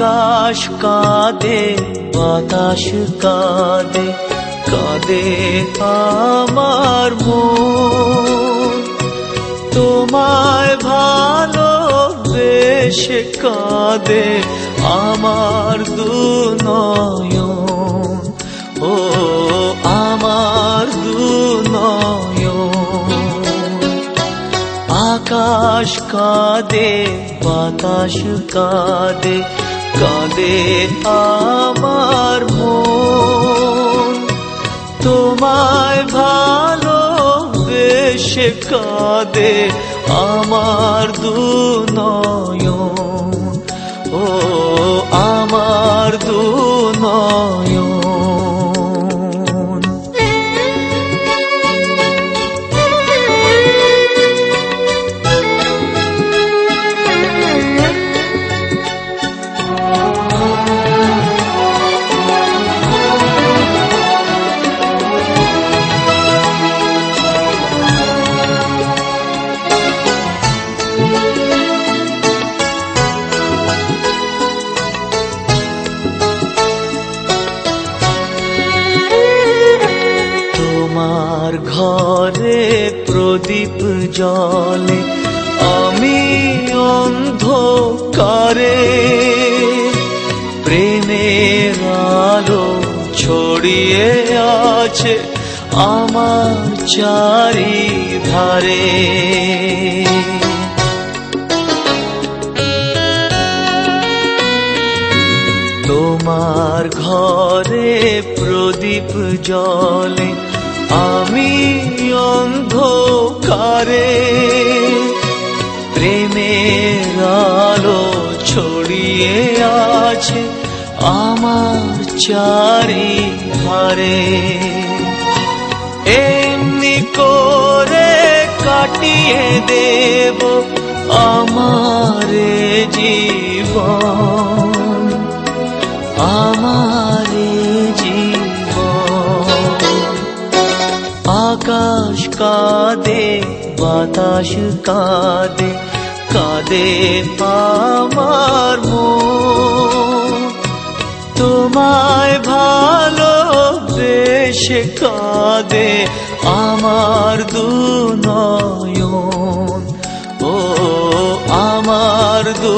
আকাশ কাঁদে, বাতাস কাঁদে কাঁদে আমার মন। তোমায় ভালো বেশে কাঁদে আমার দু ও, আমার দু নয়ন আকাশ কাঁদে, বাতাস কাঁদে কাঁদে আমার মন। তোমায় ভালো বেশে কাঁদে আমার দু নয় ও আমার তোমার ঘরে প্রদীপ জলে আমি অন্ধকারে প্রেমের আলো ছড়িয়ে আছে আমার চারিধারে। তোমার ঘরে প্রদীপ জলে আমি অন্ধকারে প্রেমের আলো ছড়িয়ে আছে আমার চারি ধারে এমনি করে কাটিয়ে দেব আমার জীবন। আমার কাঁদে, বাতাস কাঁদে কাঁদে আমার মন। তোমায় ভালো বেশে কাঁদে আমার দু ও, আমার দু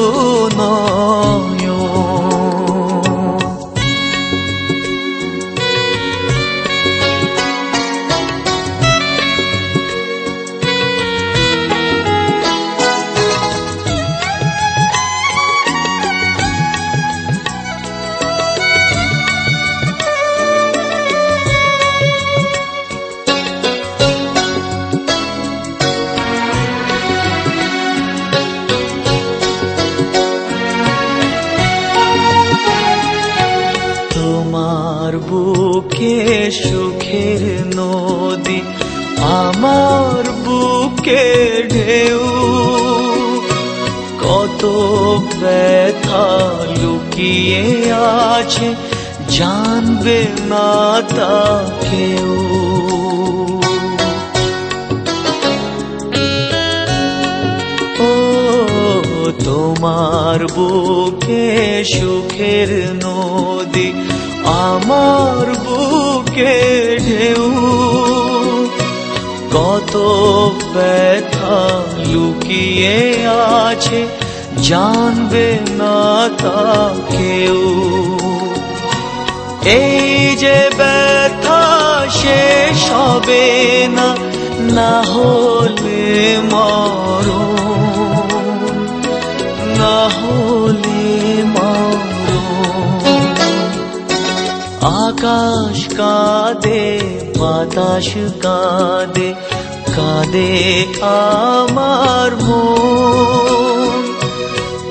তোমার বুকে সুখের নদী, আমার বুকে ঢেউ। কত ব্যথা লুকিয়ে আছে, জানবে না তা কেউ। তোমার বুকে সুখের নদী, আমার বুকে ঢেউ। কত ব্যথা লুকিয়ে আছে, জানবে না তা কেউ। এই যে ব্যথা শেষ হবে না না হলে মরণ। আকাশ কাঁদে, বাতাস কাঁদে কাঁদে আমার মন।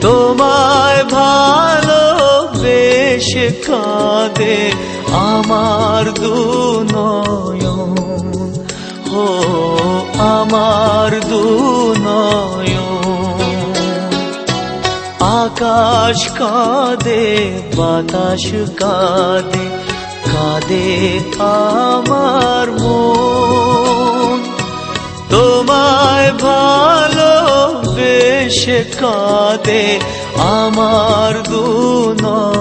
তোমায় ভালো বেশ কাঁদে আমার দু নয়ন। হো আমার দু নয়ন। আকাশ কাঁদে, বাতাস কাঁদে কাঁদে আমার মন। তোমায় ভালো বেশ কাঁদে আমার দু নয়